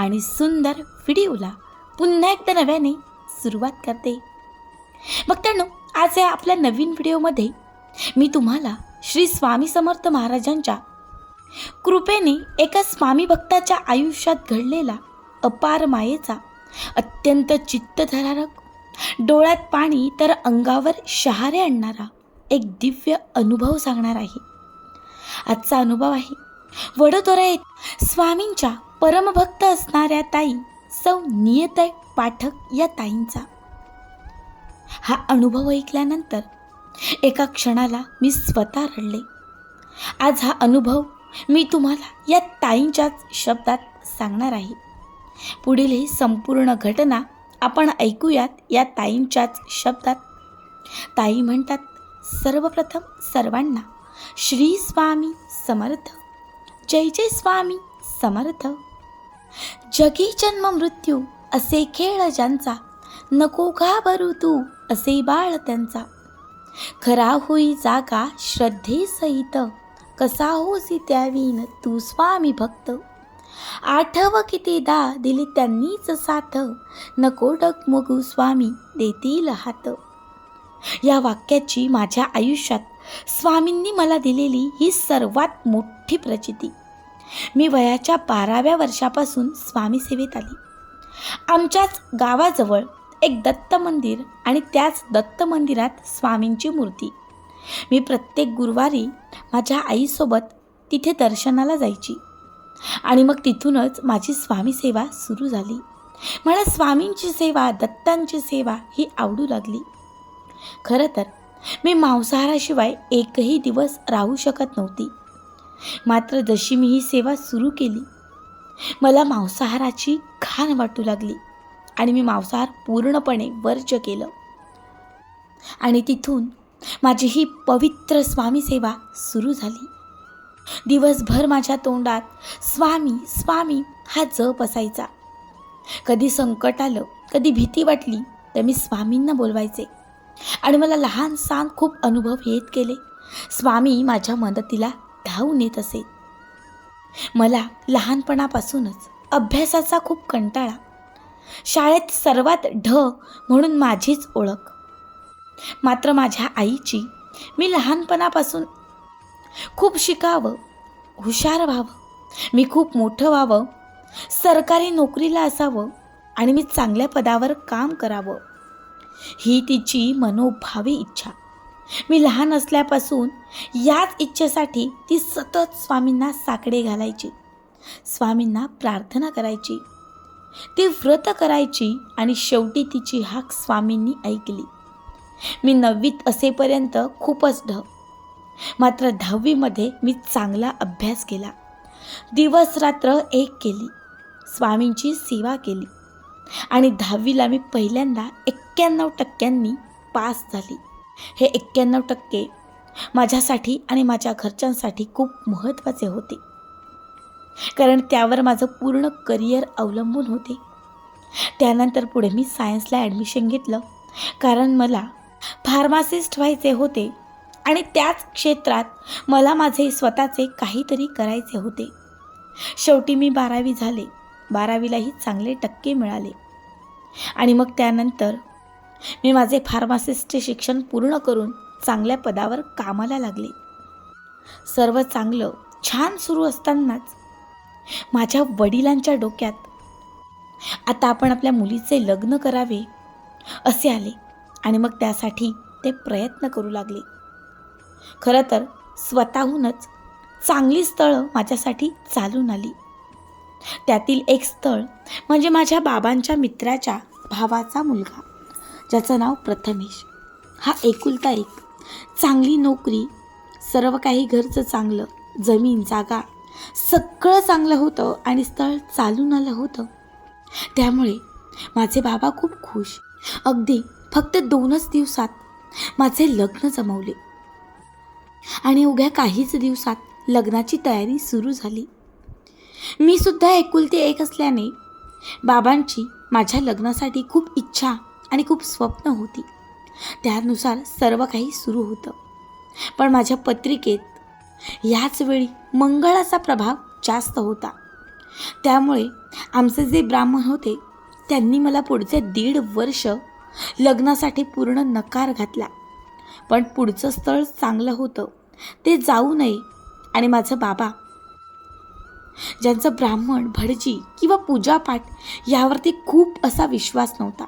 आणि सुंदर व्हिडिओला पुन्हा एकदा नव्याने सुरुवात करते. भक्तांनो आज या आपल्या नवीन व्हिडिओमध्ये मी तुम्हाला श्री स्वामी समर्थ महाराजांच्या कृपेने एका स्वामी भक्ताच्या आयुष्यात घडलेला अपार मायेचा अत्यंत चित्तधरारक डोळ्यात पाणी तर अंगावर शहारे आणणारा एक दिव्य अनुभव सांगणार आहे. आजचा अनुभव आहे वडोदरा येथे स्वामींच्या परमभक्त असणाऱ्या ताई सौ नियत पाठक या ताईंचा. हा अनुभव ऐकल्यानंतर एका क्षणाला मी स्वतः रडले. आज हा अनुभव मी तुम्हाला या ताईंच्याच शब्दात सांगणार आहे. पुढील ही संपूर्ण घटना आपण ऐकूयात या ताईंच्याच शब्दात. ताई म्हणतात सर्वप्रथम सर्वांना श्री स्वामी समर्थ. जय जय स्वामी समर्थ. जगी जन्म मृत्यू असे खेळ ज्यांचा. नको घाबरू तू असे बाळ त्यांचा. खरा होई जागा श्रद्धेसहित कसा होसी त्यावीन तू स्वामी भक्त. आठव कितीदा दिली त्यांनीच साथ. नको डगमगू स्वामी देतील हात. या वाक्याची माझ्या आयुष्यात स्वामींनी मला दिलेली ही सर्वात मोठी प्रचिती. मी वयाच्या बाराव्या वर्षापासून स्वामी सेवेत आली. आमच्याच गावाजवळ एक दत्त मंदिर आणि त्याच दत्त मंदिरात स्वामींची मूर्ती. मी प्रत्येक गुरुवारी माझ्या आईसोबत तिथे दर्शनाला जायची. आणि मग तिथूनच माझी स्वामी सेवा सुरू झाली. मला स्वामींची सेवा दत्तांची सेवा ही आवडू लागली. खरं तर मी मांसाहाराशिवाय एकही दिवस राहू शकत नव्हती. मात्र जशी मी ही सेवा सुरू केली मला मांसाहाराची घाण वाटू लागली आणि मी मांसाहार पूर्णपणे वर्ज्य केलं. आणि तिथून माझी ही पवित्र स्वामी सेवा सुरू झाली. दिवसभर माझ्या तोंडात स्वामी स्वामी हा जप असायचा. कधी संकट आलं कधी भीती वाटली तर मी स्वामींना बोलवायचे. आणि मला लहान सांग खूप अनुभव येत गेले. स्वामी माझ्या मदतीला धावून येत असे. मला लहानपणापासूनच अभ्यासाचा खूप कंटाळा. शाळेत सर्वात ढ म्हणून माझीच ओळख. मात्र माझ्या आईची मी लहानपणापासून खूप शिकावं हुशार व्हावं मी खूप मोठं व्हावं सरकारी नोकरीला असावं आणि मी चांगल्या पदावर काम करावं ही तिची मनोभावी इच्छा. मी लहान असल्यापासून याच इच्छेसाठी ती सतत स्वामींना साकडे घालायची. स्वामींना प्रार्थना करायची. ती व्रत करायची आणि शेवटी तिची हाक स्वामींनी ऐकली. मी नववीत असेपर्यंत खूपच ढ. मात्र दहावीमध्ये मी चांगला अभ्यास केला. दिवस रात्र एक केली. स्वामींची सेवा केली. आणि दहावीला मी पहिल्यांदा एक्क्याण्णव टक्क्यांनी पास झाली. हे एक्क्याण्णव टक्के माझ्यासाठी आणि माझ्या घरच्यांसाठी खूप महत्त्वाचे होते. कारण त्यावर माझं पूर्ण करिअर अवलंबून होते. त्यानंतर पुढे मी सायन्सला ॲडमिशन घेतलं. कारण मला फार्मासिस्ट व्हायचे होते आणि त्याच क्षेत्रात मला माझे स्वतःचे काहीतरी करायचे होते. शेवटी मी बारावी झाले. बारावीलाही चांगले टक्के मिळाले. आणि मग त्यानंतर मी माझे फार्मासिस्टचे शिक्षण पूर्ण करून चांगल्या पदावर कामाला लागले. सर्व चांगलं छान सुरू असतानाच माझ्या वडिलांच्या डोक्यात आता आपण आपल्या मुलीचे लग्न करावे असे आले आणि मग त्यासाठी ते प्रयत्न करू लागले. खरं तर स्वतःहूनच चांगली स्थळं माझ्यासाठी चालून आली. त्यातील एक स्थळ म्हणजे माझ्या बाबांच्या मित्राच्या भावाचा मुलगा. ज्याचं नाव प्रथमेश. हा एकुलता एक चांगली नोकरी सर्व काही घरचं चांगलं जमीन जागा सगळं चांगलं होतं आणि स्थळ चालून आलं होतं. त्यामुळे माझे बाबा खूप खुश. अगदी फक्त दोनच दिवसात माझे लग्न जमवले. आणि उद्या काहीच दिवसात लग्नाची तयारी सुरू झाली. मी सुद्धा एकुलती एक असल्याने बाबांची माझ्या लग्नासाठी खूप इच्छा आणि खूप स्वप्न होती. त्यानुसार सर्व काही सुरू होतं. पण माझ्या पत्रिकेत याच वेळी मंगळाचा प्रभाव जास्त होता. त्यामुळे आमचे जे ब्राह्मण होते त्यांनी मला पुढचे दीड वर्ष लग्नासाठी पूर्ण नकार घातला. पण पुढचं स्थळ चांगलं होतं ते जाऊ नये आणि माझं बाबा ज्यांचं ब्राह्मण भटजी किंवा पूजापाठ यावरती खूप असा विश्वास नव्हता.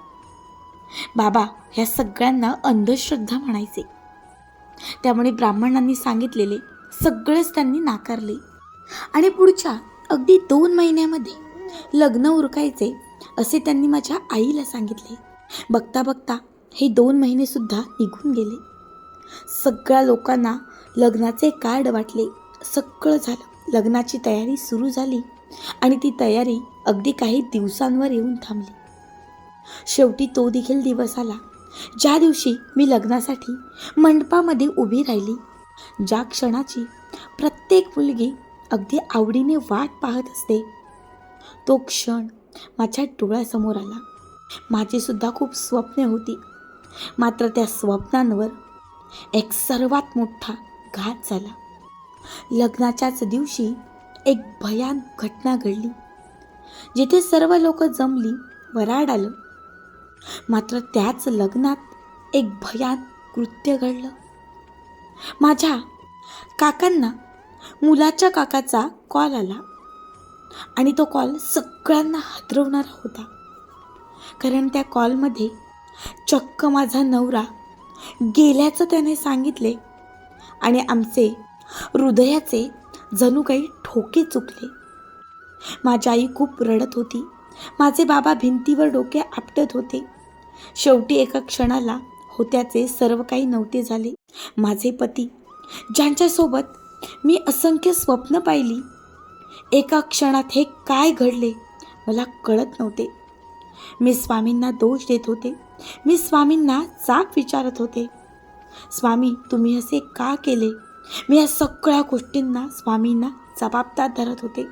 बाबा ह्या सगळ्यांना अंधश्रद्धा म्हणायचे. त्यामुळे ब्राह्मणांनी सांगितलेले सगळेच त्यांनी नाकारले. आणि पुढच्या अगदी दोन महिन्यामध्ये लग्न उरकायचे असे त्यांनी माझ्या आईला सांगितले. बघता बघता हे दोन महिनेसुद्धा निघून गेले. सगळ्या लोकांना लग्नाचे कार्ड वाटले. सगळं झालं. लग्नाची तयारी सुरू झाली. आणि ती तयारी अगदी काही दिवसांवर येऊन थांबली. शेवटी तो देखील दिवस आला. ज्या दिवशी मी लग्नासाठी मंडपामध्ये उभी राहिली ज्या क्षणाची प्रत्येक मुलगी अगदी आवडीने वाट पाहत असते तो क्षण माझ्या डोळ्यासमोर आला. माझीसुद्धा खूप स्वप्ने होती. मात्र त्या स्वप्नांवर एक सर्वात मोठा घात झाला. लग्नाच्याच दिवशी एक भयान घटना घडली. जिथे सर्व लोक जमली वराड आलं. मात्र त्याच लग्नात एक भयान कृत्य घडलं. माझ्या काकांना मुलाच्या काकाचा कॉल आला आणि तो कॉल सगळ्यांना हादरवणारा होता. कारण त्या कॉलमध्ये चक्क माझा नवरा गेल्याचं त्याने सांगितले आणि आमचे हृदयाचे जणू काही ठोके चुकले. माझी आई खूप रडत होती. माझे बाबा भिंतीवर डोके आपटत होते. शेवटी एका क्षणाला होत्याचे सर्व काही नव्हते झाले. माझे पती ज्यांच्यासोबत मी असंख्य स्वप्न पाहिली एका क्षणात हे काय घडले मला कळत नव्हते. मी स्वामींना दोष देत होते. मी स्वामींना जाब विचारत होते. स्वामी तुम्ही असे का केले? मी या सगळ्या गोष्टींना स्वामींना जबाबदार धरत होते.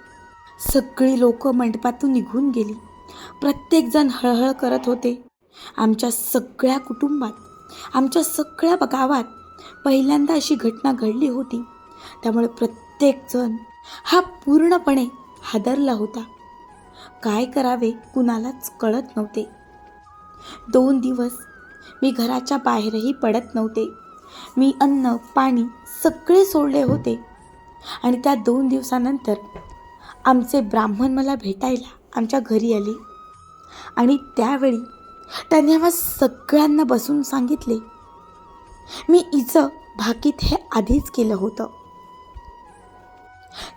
सगळी लोक मंडपातून निघून गेली. प्रत्येकजण हळहळ करत होते. आमच्या सगळ्या कुटुंबात आमच्या सगळ्या गावात पहिल्यांदा अशी घटना घडली होती. त्यामुळे प्रत्येकजण हा पूर्णपणे हादरला होता. काय करावे कुणालाच कळत नव्हते. दोन दिवस मी घराच्या बाहेरही पडत नव्हते. मी अन्न पाणी सगळे सोडले होते. आणि त्या दोन दिवसानंतर आमचे ब्राह्मण मला भेटायला आमच्या घरी आले. आणि त्यावेळी त्यांनी आम्हा सगळ्यांना बसून सांगितले मी इचं भाकीत हे आधीच केलं होतं.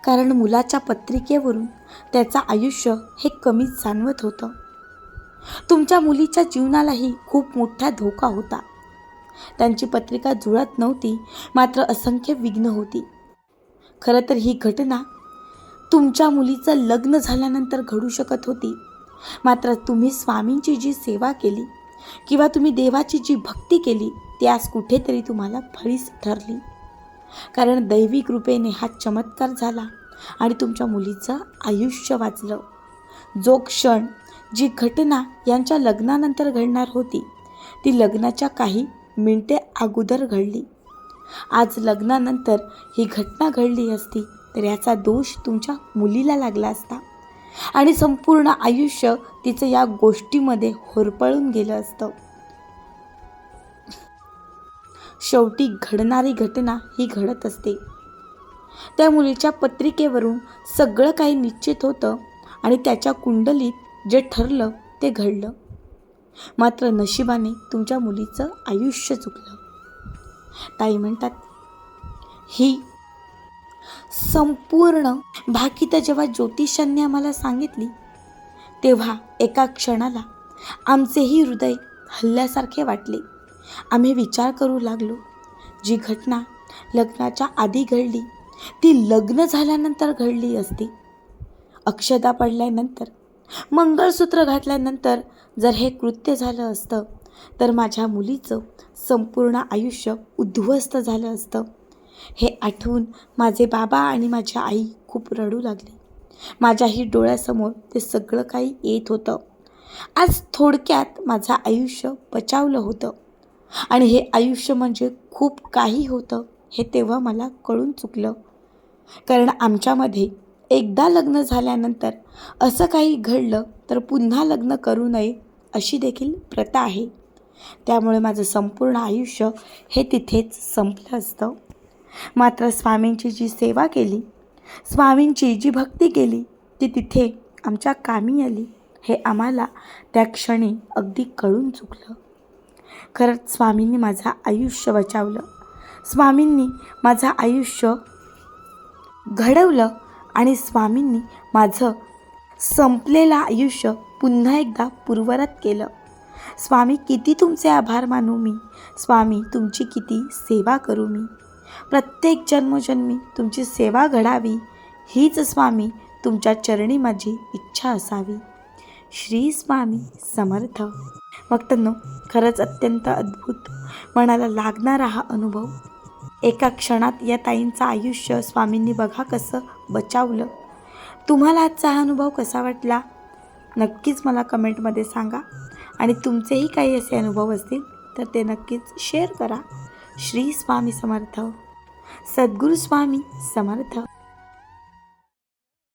कारण मुलाच्या पत्रिकेवरून त्याचं आयुष्य हे कमीच जाणवत होतं. तुमच्या मुलीच्या जीवनालाही खूप मोठा धोका होता. त्यांची पत्रिका जुळत नव्हती मात्र असंख्य विघ्न होती. खरं तर ही घटना तुमच्या मुलीचं लग्न झाल्यानंतर घडू शकत होती. मात्र तुम्ही स्वामींची जी सेवा केली किंवा तुम्ही देवाची जी भक्ती केली ती आज कुठेतरी तुम्हाला फळीस ठरली. कारण दैवी कृपेने हा चमत्कार झाला आणि तुमच्या मुलीचं आयुष्य वाचलं. जो क्षण जी घटना यांच्या लग्नानंतर घडणार होती ती लग्नाच्या काही मिनटे अगोदर घडली. आज लग्नानंतर ही घटना घडली असती तर याचा दोष तुमच्या मुलीला लागला असता. आणि संपूर्ण आयुष्य तिचं या गोष्टीमध्ये होरपळून गेलं असतं. शेवटी घडणारी घटना ही घडत असते. त्या मुलीच्या पत्रिकेवरून सगळं काही निश्चित होतं आणि त्याच्या कुंडलीत जे ठरलं ते घडलं. मात्र नशिबाने तुमच्या मुलीचं आयुष्य चुकलं. ताई म्हणतात ही संपूर्ण भाकीत जेव्हा ज्योतिषांनी आम्हाला सांगितली तेव्हा एका क्षणाला आमचेही हृदय हल्ल्यासारखे वाटले. आम्ही विचार करू लागलो जी घटना लग्नाच्या आधी घडली ती लग्न झाल्यानंतर घडली असती. अक्षदा पडल्यानंतर मंगळसूत्र घातल्यानंतर जर हे कृत्य झालं असतं तर माझ्या मुलीचं संपूर्ण आयुष्य उद्ध्वस्त झालं असतं. हे आठवून माझे बाबा आणि माझी आई खूप रडू लागली. माझ्याही डोळ्यासमोर ते सगळं काही येत होतं. आज थोडक्यात माझं आयुष्य बचावलं होतं. आणि हे आयुष्य म्हणजे खूप काही होतं हे तेव्हा मला कळून चुकलं. कारण आमच्यामध्ये एकदा लग्न झाल्यानंतर असं काही घडलं तर पुन्हा लग्न करू नये अशी देखील प्रथा आहे. त्यामुळे माझं संपूर्ण आयुष्य हे तिथेच संपलं असतं. मात्र स्वामींची जी सेवा केली स्वामींची जी भक्ती केली ती तिथे आमच्या कामी आली हे आम्हाला त्या क्षणी अगदी कळून चुकलं. खरंच स्वामींनी माझं आयुष्य बचावलं. स्वामींनी माझं आयुष्य घडवलं आणि स्वामींनी माझं संपलेलं आयुष्य पुन्हा एकदा पूर्वरत केलं. स्वामी किती तुमचे आभार मानू मी? स्वामी तुमची किती सेवा करू मी? प्रत्येक जन्मजन्मी तुमची सेवा घडावी. हीच स्वामी तुमच्या चरणी माझी इच्छा असावी. श्री स्वामी समर्थ. भक्तांनो खरंच अत्यंत अद्भुत मनाला लागणारा हा अनुभव. एका क्षणात या ताईंचं आयुष्य स्वामींनी बघा कसं बचावलं. तुम्हाला आजचा हा अनुभव कसा वाटला? नक्कीच मला कमेंटमध्ये सांगा. आणि तुमचेही काही असे अनुभव असतील तर ते नक्कीच शेअर करा. श्री स्वामी समर्थ. सद्गुरू स्वामी समर्थ.